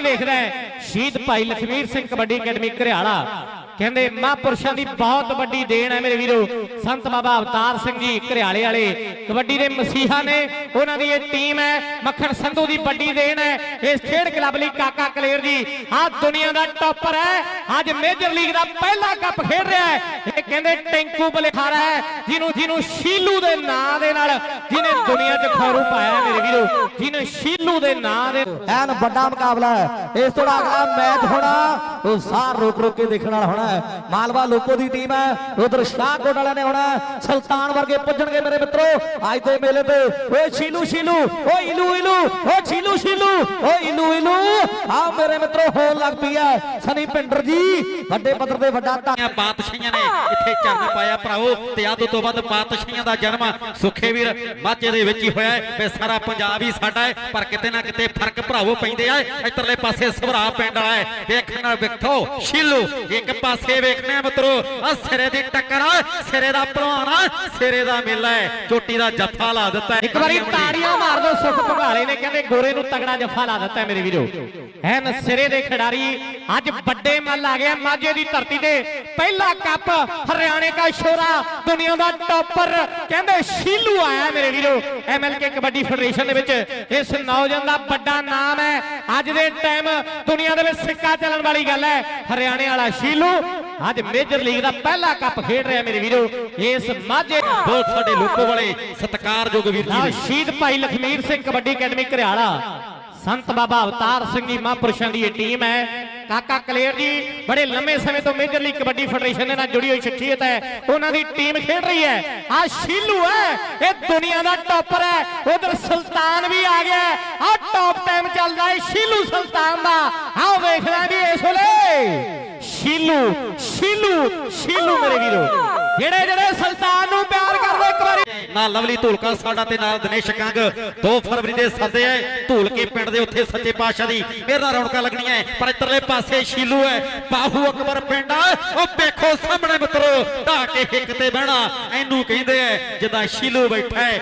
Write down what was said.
ਵੇਖਦਾ ਹੈ। ਸ਼ਹੀਦ ਭਾਈ ਲਖਵੀਰ ਸਿੰਘ ਕਬੱਡੀ ਅਕੈਡਮੀ ਘਰਿਆਲਾ। ਕਹਿੰਦੇ ਮਹਾਂਪੁਰਸ਼ਾਂ ਦੀ ਬਹੁਤ ਵੱਡੀ ਦੇਣ ਹੈ ਮੇਰੇ ਵੀਰੋ। ਸੰਤ ਬਾਬਾ ਅਵਤਾਰ ਸਿੰਘ ਜੀ ਘਰਿਆਲੇ ਵਾਲੇ, ਕਬੱਡੀ ਦੇ ਮਸੀਹਾ ਨੇ, ਉਹਨਾਂ ਦੀ ਇਹ ਟੀਮ ਹੈ, ਮੱਖਣ ਸੰਧੂ ਦੀ ਵੱਡੀ ਦੇਣ ਹੈ। ਇਸ ਖੇਡ ਕਲੱਬ ਲਈ ਕਾਕਾ ਕਲੇਰ ਜੀ ਆ ਦੁਨੀਆ ਦਾ ਟੌਪਰ ਹੈ। ਅੱਜ ਮੇਜਰ ਲੀਗ ਦਾ ਪਹਿਲਾ ਕੱਪ ਖੇਡ ਰਿਹਾ ਹੈ। ਇਹ ਕਹਿੰਦੇ ਟੈਂਕੂ ਬਲਿਹਾਰਾ ਹੈ, ਜਿਹਨੂੰ ਜਿਹਨੂੰ ਸ਼ੀਲੂ ਦੇ ਨਾਂ ਦੇ ਨਾਲ, ਜਿਹਨੇ ਦੁਨੀਆ 'ਚ ਖੌਰੂ ਪਾਇਆ ਮੇਰੇ ਵੀਰੋ। ਜਿਹਨੇ ਸ਼ੀਲੂ ਦੇ ਨਾਂ ਦੇ ਐਨ ਵੱਡਾ ਮੁਕਾਬਲਾ ਹੈ। ਇਸ ਤੋਂ ਅਗਲਾ ਮੈਚ ਹੋਣਾ, ਉਹ ਸਾਰ ਰੋਕ ਰੋਕ ਕੇ ਦੇਖਣ ਵਾਲਾ ਹੋਣਾ। ਹੈ। ਮਾਲਵਾ ਲੋਕੋ ਦੀ ਟੀਮ ਹੈ। ਉਧਰ ਸ਼ਾਹਕੋਟ ਵਾਲਿਆਂ ਨੇ ਹੋਣਾ ਸੁਲਤਾਨ ਵਰਗੇ ਪੁੱਜਣਗੇ ਮੇਰੇ ਮਿੱਤਰੋ। ਅੱਜ ਦੇ ਮੇਲੇ ਤੇ ਓਏ ਸ਼ੀਲੂ ਸ਼ੀਲੂ ਓ ਇਲੂ ਇਲੂ ਓ ਸ਼ੀਲੂ ਸ਼ੀਲੂ ਓ ਇਲੂ ਇਲੂ। ਆ ਮੇਰੇ ਮਿੱਤਰੋ, ਹੋਣ ਲੱਗ ਪਈ ਹੈ ਸਨੀ ਪਿੰਡਰ ਜੀ। ਵੱਡੇ ਪੱਧਰ ਤੇ ਵੱਡਾ ਧੰਨ ਦੀਆਂ ਨੇ ਇੱਥੇ ਚਰਨ ਪਾਇਆ ਭਰਾਵੋ ਤੇ ਆਦੋ ਤੋਂ ਵੱਧ ਪਾਤਸ਼ਾਹੀਆਂ ਦਾ ਜਨਮ ਸੁਖੇ ਵੀਰ ਮਾਝੇ ਦੇ ਵਿੱਚ ਹੀ ਹੋਇਆ ਹੈ। ਤੇ ਸਾਰਾ ਪੰਜਾਬ ਹੀ ਸਾਡਾ ਹੈ, ਪਰ ਕਿਤੇ ਨਾ ਕਿਤੇ ਫ਼ਰਕ ਭਰਾਵੋ ਪੈਂਦੇ ਆ। ਇਧਰਲੇ ਪਾਸੇ ਸਵਰਾ ਪਿੰਡ ਵਾਲਾ ਹੈ। ਵੇਖਣ ਨਾਲ ਵੇਖੋ ਸ਼ੀਲੂ ਇੱਕ ਪਾਸੇ ਵੇਖਣੇ ਆ ਮਿੱਤਰੋ ਆ ਸਿਰੇ ਦੀ ਟੱਕਰ ਆ ਸਿਰੇ ਦਾ ਆ ਸਿਰੇ ਦਾ ਮੇਲਾ ਹੈ ਚੋਟੀ ਦਾ ਜੱਫਾ ਲਾ ਦਿੱਤਾ ਹੈ। ਇੱਕ ਵਾਰੀ ਤਾੜੀਆਂ ਮਾਰ ਦੋ ਸੁਖ ਭਗਾਲੇ ਨੇ ਕਹਿੰਦੇ ਗੋਰੇ ਨੂੰ ਤਗੜਾ ਜੱਫਾ ਲਾ ਦਿੱਤਾ ਹੈ ਮੇਰੇ ਵੀਰੋ ਐਨ ਸਿਰੇ ਦੇ ਖਿਡਾਰੀ ਅੱਜ ਵੱਡੇ ਮੱਲ ਆ ਗਿਆ ਮਾਝੇ ਦੀ ਧਰਤੀ ਤੇ। ਪਹਿਲਾ ਕੱਪ ਹਰਿਆਣੇ ਦਾ ਸ਼ੋਰਾ ਦੁਨੀਆ ਦਾ ਟੌਪਰ। ਕਹਿੰਦੇ ਸ਼ੀਲੂ ਆਇਆ ਮੇਰੇ ਵੀਰੋ ਐਮਐਲਕੇ ਕਬੱਡੀ ਫੈਡਰੇਸ਼ਨ ਦੇ ਵਿੱਚ। ਇਸ ਨੌਜਵਾਨ ਦਾ ਵੱਡਾ ਨਾਮ ਹੈ। ਅੱਜ ਦੇ ਟਾਈਮ ਦੁਨੀਆ ਦੇ ਵਿੱਚ ਸਿੱਕਾ ਚੱਲਣ ਵਾਲੀ ਗੱਲ ਹੈ। ਹਰਿਆਣੇ ਵਾਲਾ ਸ਼ੀਲੂ ਅੱਜ ਮੇਜਰ ਲੀਗ ਦਾ ਪਹਿਲਾ ਕੱਪ ਖੇਡ ਰਿਹਾ ਮੇਰੇ ਵੀਰੋ। ਇਸ ਮਾਝੇ ਬਹੁਤ ਸਾਡੇ ਲੋਕੋ ਵਾਲੇ ਸਤਿਕਾਰਯੋਗ ਵੀਰ ਜੀ। ਸ਼ਹੀਦ ਭਾਈ ਲਖਮੀਰ ਸਿੰਘ ਕਬੱਡੀ ਅਕੈਡਮੀ ਘਰਿਆਲਾ। ਸੰਤ ਬਾਬਾ ਅਵਤਾਰ ਸਿੰਘ ਜੀ ਮਹਾਂਪੁਰਸ਼ਾਂ ਦੀ ਇਹ ਟੀਮ ਹੈ। ਕਾਕਾ ਕਲੇਰ ਜੀ, ਬੜੇ ਲੰਮੇ ਸਮੇਂ ਤੋਂ ਮੇਜਰ ਲੀਗ ਕਬੱਡੀ ਫੈਡਰੇਸ਼ਨ ਦੇ ਨਾਲ ਜੁੜੀ ਹੋਈ ਸ਼ਖਸੀਅਤ ਹੈ। ਉਹਨਾਂ ਦੀ ਟੀਮ ਖੇਡ ਰਹੀ ਹੈ। ਆ ਸ਼ੀਲੂ ਹੈ, ਇਹ ਦੁਨੀਆ ਦਾ ਟੌਪਰ ਹੈ। ਉਧਰ ਸੁਲਤਾਨ ਵੀ ਆ ਗਿਆ ਆ ਟੌਪ ਟਾਈਮ ਚੱਲਦਾ ਹੈ ਸ਼ੀਲੂ ਸੁਲਤਾਨ ਦਾ। ਆਓ ਵੇਖਣਾ ਵੀ ਇਸ ਵੇਲੇ। ਸ਼ੀਲੂ ਸ਼ੀਲੂ ਸ਼ੀਲੂ ਮੇਰੇ ਵੀਰੋ। ਜਿਹੜੇ ਜਿਹੜੇ ਸੁਲਤਾਨ ਨੂੰ ਪਿਆਰ ਕਰਦੇ ਇੱਕ ਵਾਰੀ ਨਾਲ ਲਵਲੀ ਧੂਲਕਾ ਸਾਡਾ ਤੇ ਨਾਲ ਦਿਨੇਸ਼ ਕੰਗ। 2 ਫਰਵਰੀ ਦੇ ਸੱਦੇ ਐ, ਧੂਲਕੇ ਪਿੰਡ ਦੇ ਉੱਥੇ ਸੱਚੇ ਪਾਤਸ਼ਾਹ ਦੀ। ਮੇਰ ਨਾਲ ਰੌਣਕਾਂ ਲੱਗਣੀਆਂ ਐ। ਪਰ ਇਧਰਲੇ ਪਾਸੇ ਸ਼ੀਲੂ ਐ, ਬਾਹੂ ਅਕਬਰ ਪਿੰਡ ਆ। ਉਹ ਵੇਖੋ ਸਾਹਮਣੇ ਮਿੱਤਰੋ ਢਾ ਕੇ ਹਿੱਕ ਤੇ ਬਹਿਣਾ, ਇਹਨੂੰ ਕਹਿੰਦੇ ਐ, ਜਿੱਦਾਂ ਸ਼ੀਲੂ ਬੈਠਾ ਐ।